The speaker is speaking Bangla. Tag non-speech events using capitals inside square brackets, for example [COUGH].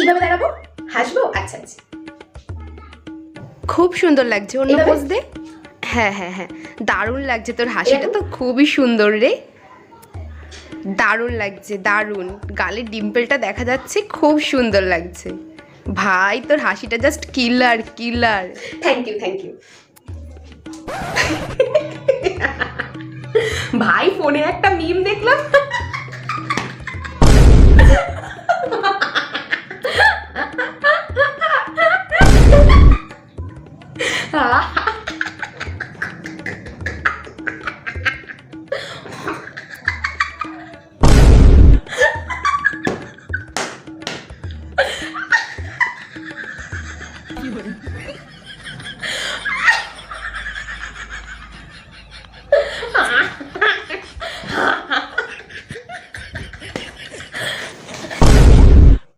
কীভাবে দাঁড়াবো হাসবো? আচ্ছা আচ্ছা। খুব সুন্দর লাগছে। অন্য পোজ দে। হ্যাঁ হ্যাঁ হ্যাঁ। দারুণ লাগছে তোর হাসিটা তো খুবই সুন্দর রে। দারুণ লাগছে দারুণ। গালের ডিম্পলটা দেখা যাচ্ছে খুব সুন্দর লাগছে। ভাই তোর হাসিটা just killer killer thank you thank you ভাই ফোনে একটা মিম দেখলাম। 이거는 아. [LAUGHS]